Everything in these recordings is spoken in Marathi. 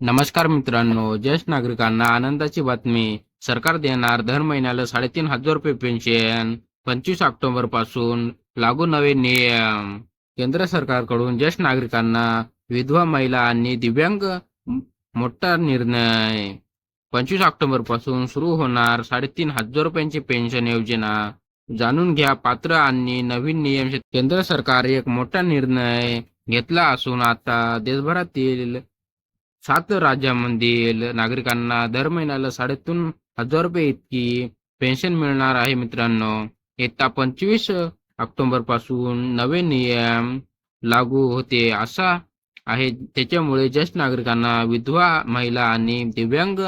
नमस्कार मित्रांनो ज्येष्ठ नागरिकांना आनंदाची बातमी. सरकार देणार दर महिन्याला साडेतीन हजार रुपये पेन्शन पंचवीस ऑक्टोबरपासून लागू नवे नियम. केंद्र सरकारकडून ज्येष्ठ नागरिकांना विधवा महिला आणि दिव्यांग मोठा निर्णय. पंचवीस ऑक्टोबरपासून सुरू होणार साडेतीन हजार रुपयांची पेन्शन योजना. जाणून घ्या पात्र आणि नवीन नियम. केंद्र सरकार एक मोठा निर्णय घेतला असून आता देशभरातील सात राज्यांमधील नागरिकांना दर महिन्याला साडेतीन हजार रुपये इतकी पेन्शन मिळणार आहे मित्रांनो. येत्या पंचवीस ऑक्टोबरपासून नवे नियम लागू होते असा आहे. त्याच्यामुळे ज्येष्ठ नागरिकांना विधवा महिला आणि दिव्यांग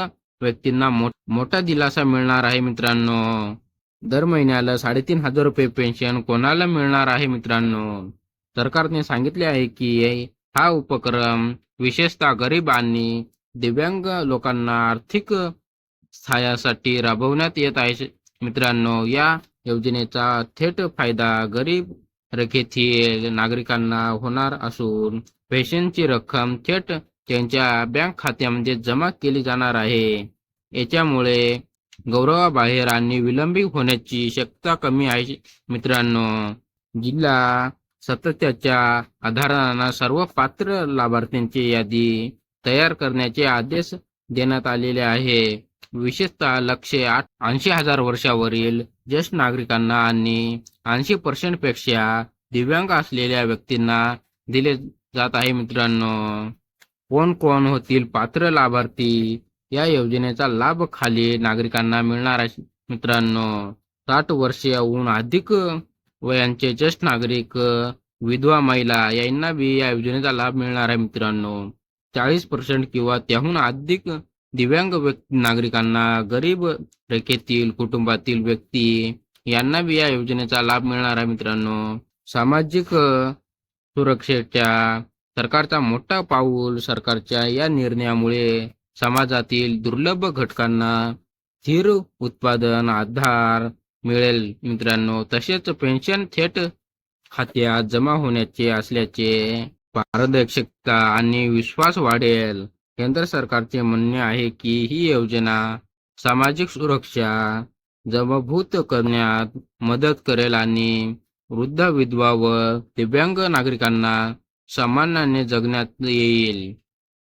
व्यक्तींना मोठा दिलासा मिळणार आहे मित्रांनो. दर महिन्याला साडेतीन हजार रुपये पेन्शन कोणाला मिळणार आहे मित्रांनो? सरकारने सांगितले आहे की हा उपक्रम विशेषतः गरीब आणि दिव्यांग लोकांना आर्थिक सहाय्यासाठी राबवण्यात येत आहे. मित्रांनो या योजनेचा थेट फायदा गरीब रेखेतील नागरिकांना होणार असून पेन्शनची रक्कम थेट त्यांच्या बँक खात्यामध्ये जमा केली जाणार आहे. याच्यामुळे गौरवाबाहेर आणि विलंबित होण्याची शक्यता कमी आहे. मित्रांनो जिल्हा सतत्याच्या आधारानं सर्व पात्र लाभार्थ्यांची यादी तयार करण्याचे आदेश देण्यात आलेले आहे. विशेषतः लक्ष आठ ऐंशी हजार वर्षावरील ज्येष्ठ नागरिकांना आणि ऐंशी पर्सेंटपेक्षा दिव्यांग असलेल्या व्यक्तींना दिले जात आहे मित्रांनो. कोण कोण होतील पात्र लाभार्थी या योजनेचा लाभ खाली नागरिकांना मिळणार आहे मित्रांनो. साठ वर्षाहून अधिक वयांचे ज्येष्ठ नागरिक विधवा महिला यांना बी या योजनेचा लाभ मिळणार आहे मित्रांनो. चाळीस पर्सेंट किंवा त्याहून अधिक दिव्यांग व्यक्ती नागरिकांना गरीब रेखेतील कुटुंबातील व्यक्ती यांना बी या योजनेचा लाभ मिळणार आहे मित्रांनो. सामाजिक सुरक्षेच्या सरकारचा मोठा पाऊल सरकारच्या या निर्णयामुळे समाजातील दुर्लभ घटकांना स्थिर उत्पादन आधार मिळेल मित्रांनो. तसेच पेन्शन थेट खात्यात जमा होण्याचे असल्याचे पारदर्शकता आणि विश्वास वाढेल. केंद्र सरकारचे म्हणणे आहे की ही योजना सामाजिक सुरक्षा जमभूत करण्यात मदत करेल आणि वृद्ध विधवा व दिव्यांग नागरिकांना सन्मानाने जगण्यात येईल.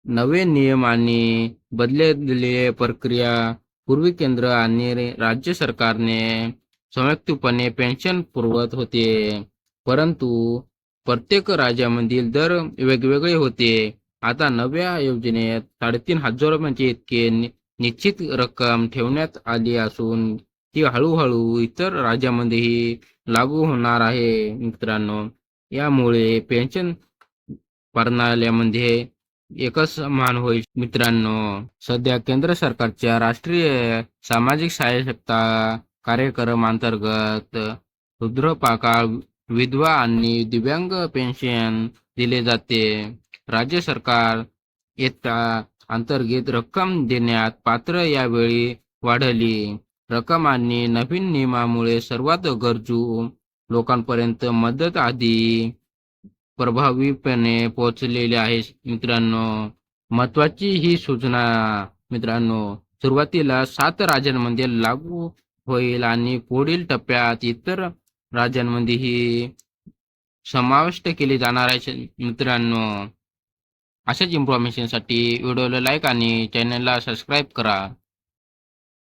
नवे नियम आणि बदललेली प्रक्रिया पूर्वी केंद्र आणि राज्य सरकारने संयुक्तपणे पेन्शन पुरवत होते. परंतु प्रत्येक राज्यामधील दर वेगवेगळे होते. आता नव्या योजनेत साडेतीन हजार रुपयांचे इतके निश्चित रक्कम ठेवण्यात आली असून ती हळूहळू इतर राज्यामध्येही लागू होणार आहे मित्रांनो. यामुळे पेन्शन प्रणाल्यामध्ये एकच मान होईल मित्रांनो. सध्या केंद्र सरकारच्या राष्ट्रीय सामाजिक सहाय्यता कार्यक्रम अंतर्गत रुद्रपाका विधवा आणि दिव्यांग पेन्शन दिले जाते. राज्य सरकार येता अंतर्गत रक्कम देण्यात पात्र यावेळी वाढली. रक्कम आणि नवीन नियमामुळे सर्वात गरजू लोकांपर्यंत मदत आधी प्रभावीपणे पोहोचलेले आहे. मित्रांनो महत्वाची ही सूचना मित्रांनो सुरुवातीला सात राज्यांमध्ये लागू होईल आणि पुढील टप्प्यात इतर राज्यांमध्येही समाविष्ट केले जाणार आहे. मित्रांनो अशाच इन्फॉर्मेशनसाठी व्हिडिओला लाईक आणि चॅनलला सबस्क्राईब करा.